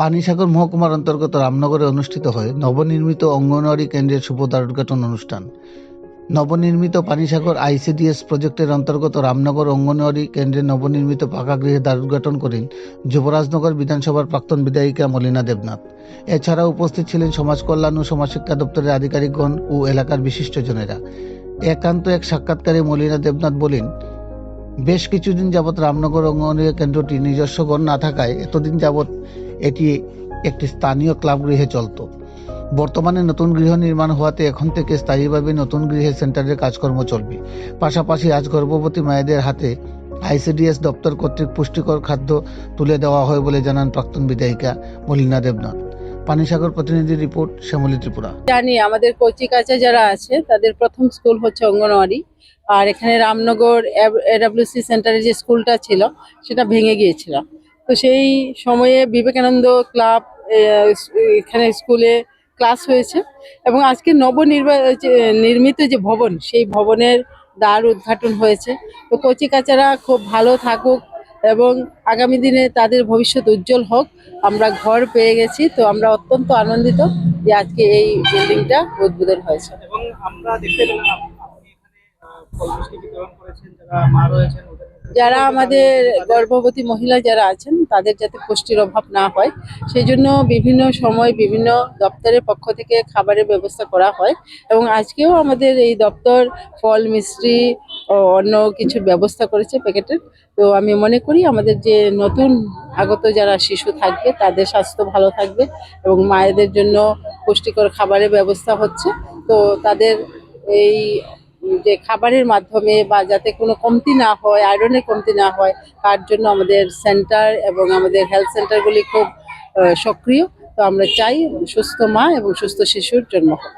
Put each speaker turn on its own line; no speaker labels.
পানিসাগর মহকুমার অন্তর্গত রামনগরে অনুষ্ঠিত হয় নবনির্মিত অঙ্গনওয়াড়ি কেন্দ্রের শুভ দ্বারোদ্ঘাটন অনুষ্ঠান। নবনির্মিত পানিসাগর আইসিডিএস প্রজেক্টের অন্তর্গত রামনগর অঙ্গনওয়াড়ি কেন্দ্রের নবনির্মিত পাকা গৃহে দ্বারোদ্ঘাটন করেন যুবরাজনগর বিধানসভার প্রাক্তন বিধায়িকা মলিনা দেবনাথ। এছাড়াও উপস্থিত ছিলেন সমাজ কল্যাণ ও সমাজশিক্ষা দপ্তরের আধিকারিকগণ ও এলাকার বিশিষ্টজনেরা। একান্ত এক সাক্ষাৎকারে মলিনা দেবনাথ বলেন, বেশ কিছুদিন যাবৎ রামনগর অঙ্গনওয়াড়ি কেন্দ্রটি নিজস্ব গণ না থাকায় এতদিন যাবৎ এটি একটি স্থানীয় ক্লাব গৃহে চলত। বর্তমানে নতুন গৃহ নির্মাণ হওয়াতে এখন থেকে স্থায়ীভাবে নতুন গৃহে সেন্টারের কাজকর্ম চলবে। পাশাপাশি আজ গর্ভবতী মায়েদের হাতে আইসিডিএস দপ্তর কর্তৃক পুষ্টিকর খাদ্য তুলে দেওয়া হয় বলে জানান প্রাক্তন বিধায়িকা মলিনা দেবনাথ। পানিসাগর প্রতিনিধি রিপোর্ট, শ্যামলী ত্রিপুরা।
জানি, আমাদের কচি কাচা যারা আছে, তাদের প্রথম স্কুল হচ্ছে অঙ্গনওয়াড়ি। আর এখানে রামনগর এডাব্লিউসি সেন্টারে যে স্কুলটা ছিল, সেটা ভেঙে গিয়েছিল। তো সেই সময়ে বিবেকানন্দ ক্লাব এখানে স্কুলে ক্লাস হয়েছে এবং আজকে নবনির্বা নির্মিত যে ভবন, সেই ভবনের দ্বার উদ্ঘাটন হয়েছে। তো কচি কাচারা খুব ভালো থাকুক এবং আগামী দিনে তাদের ভবিষ্যৎ উজ্জ্বল হোক। আমরা ঘর পেয়ে গেছি, তো আমরা অত্যন্ত আনন্দিত যে আজকে এই বিল্ডিংটা উদ্বোধন হয়েছে।
এবং আমরা দেখতে পেলাম আপনি এখানে করেছেন, যারা মা রয়েছেন
যারা আমাদের গর্ভবতী মহিলা যারা আছেন, তাদের যাতে পুষ্টির অভাব না হয়, সেই জন্য বিভিন্ন সময় বিভিন্ন দপ্তরের পক্ষ থেকে খাবারের ব্যবস্থা করা হয় এবং আজকেও আমাদের এই দপ্তর ফল মিষ্টি ও অন্য কিছু ব্যবস্থা করেছে প্যাকেটের। তো আমি মনে করি আমাদের যে নতুন আগত যারা শিশু থাকবে, তাদের স্বাস্থ্য ভালো থাকবে এবং মায়েদের জন্য পুষ্টিকর খাবারের ব্যবস্থা হচ্ছে। তো তাদের এই যে খাবারের মাধ্যমে বা যাতে কোনো কমতি না হয় আয়রনের কমতি না হয়, তার জন্য আমাদের সেন্টার এবং আমাদের হেলথ সেন্টারগুলি খুব সক্রিয়। তো আমরা চাই সুস্থ মা এবং সুস্থ শিশুর জন্ম হোক।